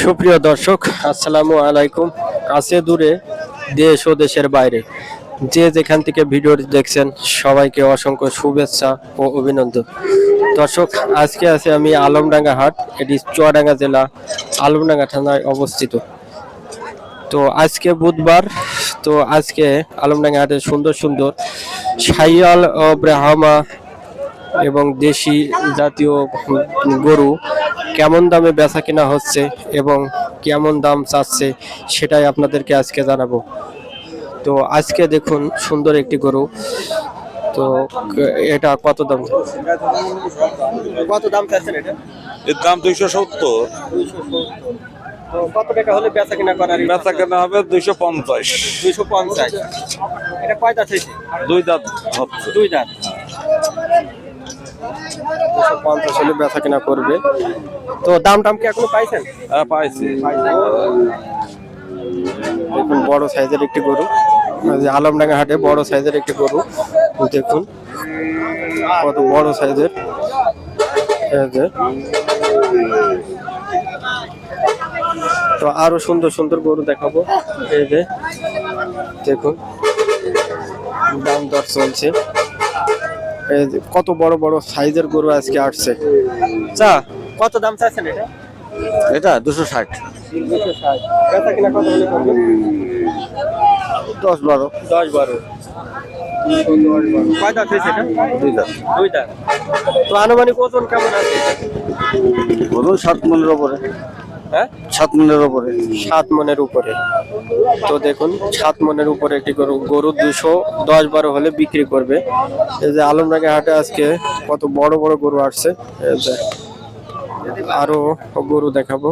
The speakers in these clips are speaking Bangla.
সুপ্রিয় দর্শক, আসসালামু আলাইকুম। কাছে দূরে দেশ ও দেশের বাইরে। যে যেখান থেকে ভিডিও দেখছেন, সবাইকে অসংখ্য শুভেচ্ছা ও অভিনন্দন। দর্শক, আজকে আছে আমি আলমডাঙ্গা হাট, এটি চুয়াডাঙ্গা জেলা, আলমডাঙ্গা থানায় অবস্থিত। তো আজকে বুধবার, তো আজকে আলমডাঙ্গা হাটে সুন্দর সুন্দর সাইয়াল ব্রাহ্মা এবং দেশি জাতীয় গরু কেমন দামে বেচা কেনা হচ্ছে এবং কেমন দাম চাচ্ছে সেটাই আপনাদেরকে আজকে জানাব। তো আজকে দেখুন সুন্দর একটি গরু। তো এটা কত দাম? কত দাম চাচ্ছেন এটা? এর দাম দুইশো সত্তর। তো কত টাকা হলে বেচা কেনা করার বেচা কেনা হবে দুইশো পঞ্চাশ। দুইশো পঞ্চাশ। এটা দুই দাঁত দুই দাঁত। পঞ্চাশ হলে বেচা কেনা করবে। তো দাম টাম কি এখনও পাইছেন? হ্যাঁ পাইছি। দেখুন বড় সাইজের একটি গরু। আলমডাঙ্গা হাটে বড় সাইজের একটি গরু। দেখুন কত বড় সাইজের। তো আরও সুন্দর সুন্দর গরু দেখাবো। এই যে দেখুন দাম দর চলছে। কত বড় বড় সাইজের গরু আজকে আসছে? চা কত দাম চাচ্ছেন এটা? এটা দুশো ষাট। দুশো ষাট। বারো। দশ বারো। কয় দাঁত হয়েছে এটা? দুই দাঁত। দুই দাঁত। তো আনুমানিক ওজন কেমন আছে? ধরুন সাত মনের ওপরে হ্যাঁ? সাত মনের ওপরে সাত মনের উপরে। তো দেখুন সাত মনের উপরে একটি গরু গরু দুশো দশ বারো হলে বিক্রি করবে। এই যে আলমডাঙ্গা হাটে আজকে কত বড় বড় গরু আসছে। আরও গরু দেখাবো।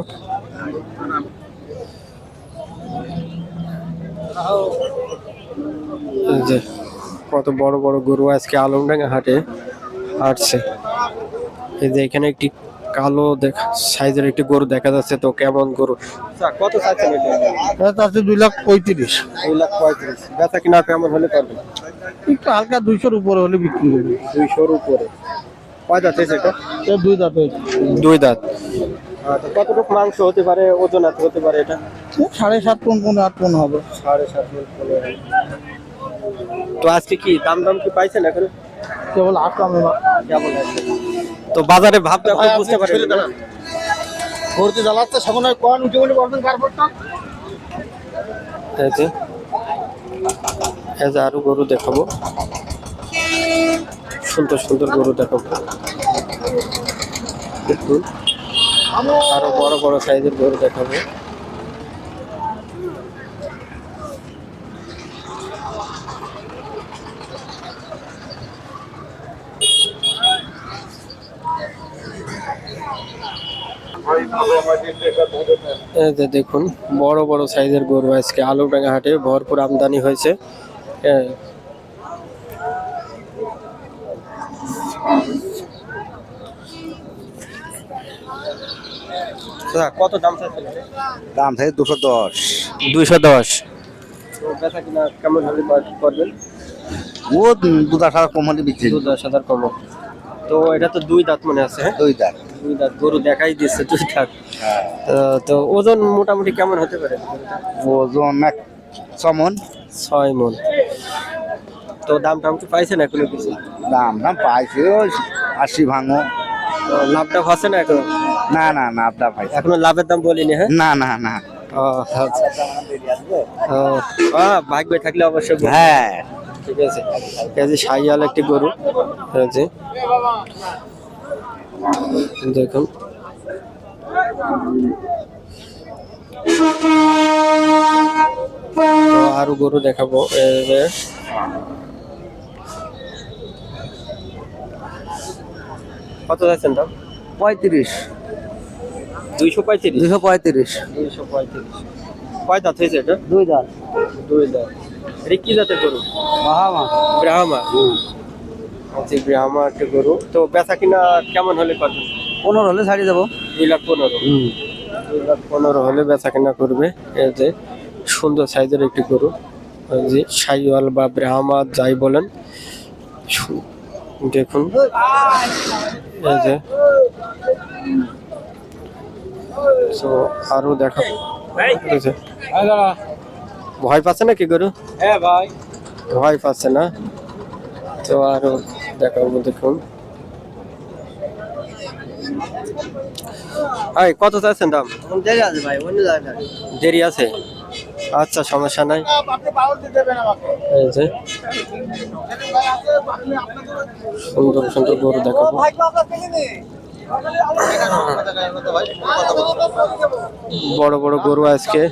এই যে কত বড় বড় গরু আজকে আলমডাঙ্গা হাটে আসছে। এই যে এখানে একটি কালো দেখা সাইজের একটি গরু দেখা যাচ্ছে তো কেমন গরু? আচ্ছা, কত চাচ্ছেন এটা? তাতে দুই লাখ পঁয়ত্রিশ। দুই লাখ পঁয়ত্রিশ। বেচা কিনা কেমন হলে করবেন একটু হালকা দুইশোর উপরে হলে বিক্রি করবে। দুইশোর উপরে। কয় দাঁত হয়েছে এটা? দুই দাঁত হয়েছে। দুই দাঁত। তো কতটুকু মাংস হতে পারে ওজন এত হতে পারে এটা? সাড়ে সাত পন পনেরো আট পন হবে। সাড়ে সাত মণ পনেরো। তো আজকে কি দাম দাম কি পাইছেন এখন? কেবল কেমন আছে তো বাজারে ভাবতে আপনি বুঝতে পারেন ভর্তি জ্বালাচ্ছে সামনে কোন উঠে বলে বলবেন কারপরটা এই যে এই যে আরও গরু দেখাবো। সুন্দর সুন্দর গরু দেখাবো। দেখুন আরও বড় বড় সাইজের গরু দেখাবো। দেখুন বড় বড় সাইজের গরু আজকে আলুডাঙ্গা হাটে ভরপুর আমদানি হয়েছে। কত দাম দাম থাকে দুশো দশ। দুইশো দশ। কেমন হলে করবেন? ও দু দশ হাজার কম হলে বিক্রি। দু দশ হাজার কম। তো এটা তো দুই দাঁত মনে আছে হ্যাঁ? দুই দাঁত। দুই দাঁত গরু দেখাই দিচ্ছে দুই দাঁত তো- ওজন মোটামুটি কেমন হতে পারে? ওজন এক চমন ছয় মন। তো দাম টাম কি পাইছেন এখনও কিছু? দাম দাম পাইছে আশি ভাঙো। লাভটা আছে না এখন? না না না আপনার ভাই এখনও লাভের দাম বলিনি হ্যাঁ? না না না। ও, আচ্ছা। ও, থাকলে অবশ্যই। হ্যাঁ। ঠিক আছে। এই যে সাইয়াল একটি গরু এই যে। দেখুন। তো আরও গরু দেখাবো। কত যাচ্ছেন দাম? পঁয়ত্রিশ। দুইশো পঁয়ত্রিশ? দুশো পঁয়ত্রিশ। দুইশো পঁয়ত্রিশ। কয় দাঁত হয়েছে এটা? দুই দাঁত। দুই দাঁত। এটা কি জাতের গরু? বাহামা। ব্রাহ্মা। আচ্ছা ব্রাহ্মা একটা গরু। তো বেচা কিনা কেমন হলে করবেন পনেরো হলে ছাড়িয়ে দেবো। দুই লাখ পনেরো। দুই লাখ পনেরো হলে বেচা কিনা করবে। এই যে সুন্দর সাইজের একটি গরু। যে সাইওয়াল বা ব্রাহ্মা যাই বলেন। দেখুন। এই যে। তো আরও দেখা ভয় পাচ্ছে না কি গরু? হ্যাঁ ভাই। ভয় পাচ্ছে না? তো আরও দেখাবো দেখুন। ভাই কত চাইছেন দাম? দেরি আছে ভাই অন্য দেরি আছে? আচ্ছা সমস্যা নাই। সুন্দর সুন্দর গরু দেখাবো। বড় বড় গরু আজকে।